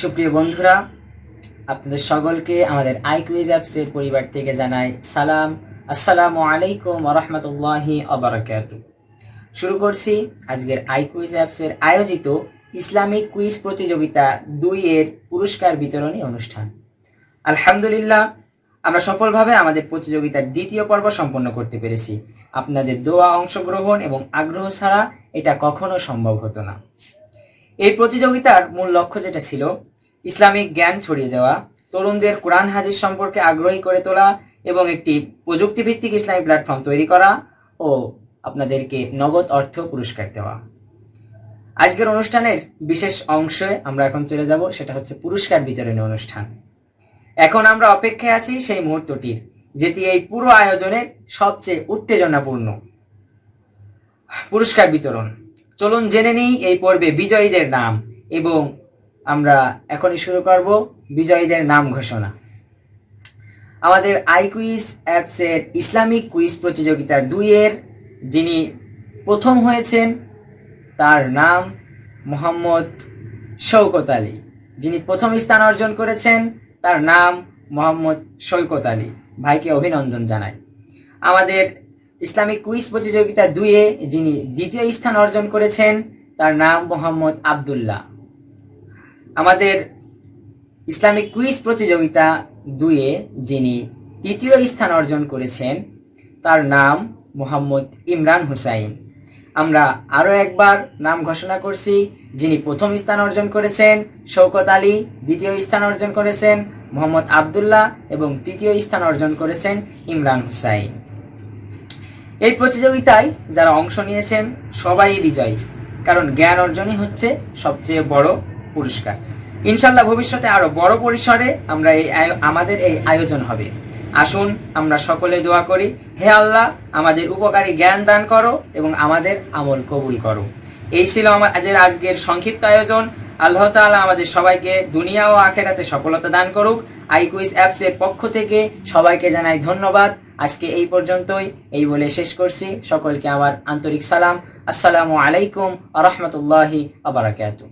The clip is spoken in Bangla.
সুপ্রিয় বন্ধুরা, আপনাদের সকলকে আমাদের আইকুইজ অ্যাপসের পরিবার থেকে জানাই সালাম। আসসালামু আলাইকুম রহমতুল্লাহি অবরাকাত শুরু করছি আজকের আইকুইজ অ্যাপসের আয়োজিত ইসলামিক কুইজ প্রতিযোগিতা দুই এর পুরস্কার বিতরণী অনুষ্ঠান। আলহামদুলিল্লাহ, আমরা সফলভাবে আমাদের প্রতিযোগিতার দ্বিতীয় পর্ব সম্পন্ন করতে পেরেছি। আপনাদের দোয়া, অংশগ্রহণ এবং আগ্রহ ছাড়া এটা কখনো সম্ভব হতো না। এই প্রতিযোগিতার মূল লক্ষ্য যেটা ছিল, ইসলামিক জ্ঞান ছড়িয়ে দেওয়া, তরুণদের কোরআন হাদিস সম্পর্কে আগ্রহী করে তোলা এবং একটি প্রযুক্তিভিত্তিক ইসলামী প্ল্যাটফর্ম তৈরি করা ও আপনাদেরকে নগদ অর্থ পুরস্কার দেওয়া। আজকের অনুষ্ঠানের বিশেষ অংশে আমরা এখন চলে যাব, সেটা হচ্ছে পুরস্কার বিতরণী অনুষ্ঠান। এখন আমরা অপেক্ষায় আছি সেই মুহূর্তটির, যেটি এই পুরো আয়োজনের সবচেয়ে উত্তেজনাপূর্ণ। পুরস্কার বিতরণ। চলুন জেনে নিই এই পর্বে বিজয়ীদের নাম এবং আমরা এখনই শুরু করব বিজয়ীদের নাম ঘোষণা। আমাদের আই কুইজ অ্যাপসের ইসলামিক কুইজ প্রতিযোগিতা দুইয়ের যিনি প্রথম হয়েছেন, তার নাম মোহাম্মদ শৌকত আলী। যিনি প্রথম স্থান অর্জন করেছেন, তার নাম মোহাম্মদ সৈকত আলী। ভাইকে অভিনন্দন জানাই। আমাদের ইসলামিক কুইজ প্রতিযোগিতা দুইয়ে যিনি দ্বিতীয় স্থান অর্জন করেছেন, তার নাম মোহাম্মদ আবদুল্লাহ। আমাদের ইসলামিক কুইজ প্রতিযোগিতা দুইয়ে যিনি তৃতীয় স্থান অর্জন করেছেন, তার নাম মোহাম্মদ ইমরান হুসাইন। আমরা আরও একবার নাম ঘোষণা করছি, যিনি প্রথম স্থান অর্জন করেছেন শৌকত আলী দ্বিতীয় স্থান অর্জন করেছেন, মোহাম্মদ আবদুল্লাহ এবং তৃতীয় স্থান অর্জন করেছেন ইমরান হুসাইন। এই প্রতিযোগিতায় যারা অংশ নিয়েছেন, সবাই বিজয়ী। কারণ জ্ঞান অর্জনই হচ্ছে সবচেয়ে বড় পুরস্কার। ইনশাল্লাহ ভবিষ্যতে আরও বড় পরিসরে আমরা এই আমাদের এই আয়োজন হবে। আসুন, আমরা সকলে দোয়া করি, হে আল্লাহ, আমাদের উপকারী জ্ঞান দান করো এবং আমাদের আমল কবুল করো। এই ছিল আমাদের আজকের সংক্ষিপ্ত আয়োজন। আল্লাহ তাআলা আমাদের সবাইকে দুনিয়া ও আখেরাতে সফলতা দান করুক। আইকুইজ অ্যাপসের পক্ষ থেকে সবাইকে জানাই ধন্যবাদ। আজকে এই পর্যন্তই, এই বলে শেষ করছি। সকলকে আমার আন্তরিক সালাম। আসসালামু আলাইকুম আ রহমতুল্লাহি আবরাকাতু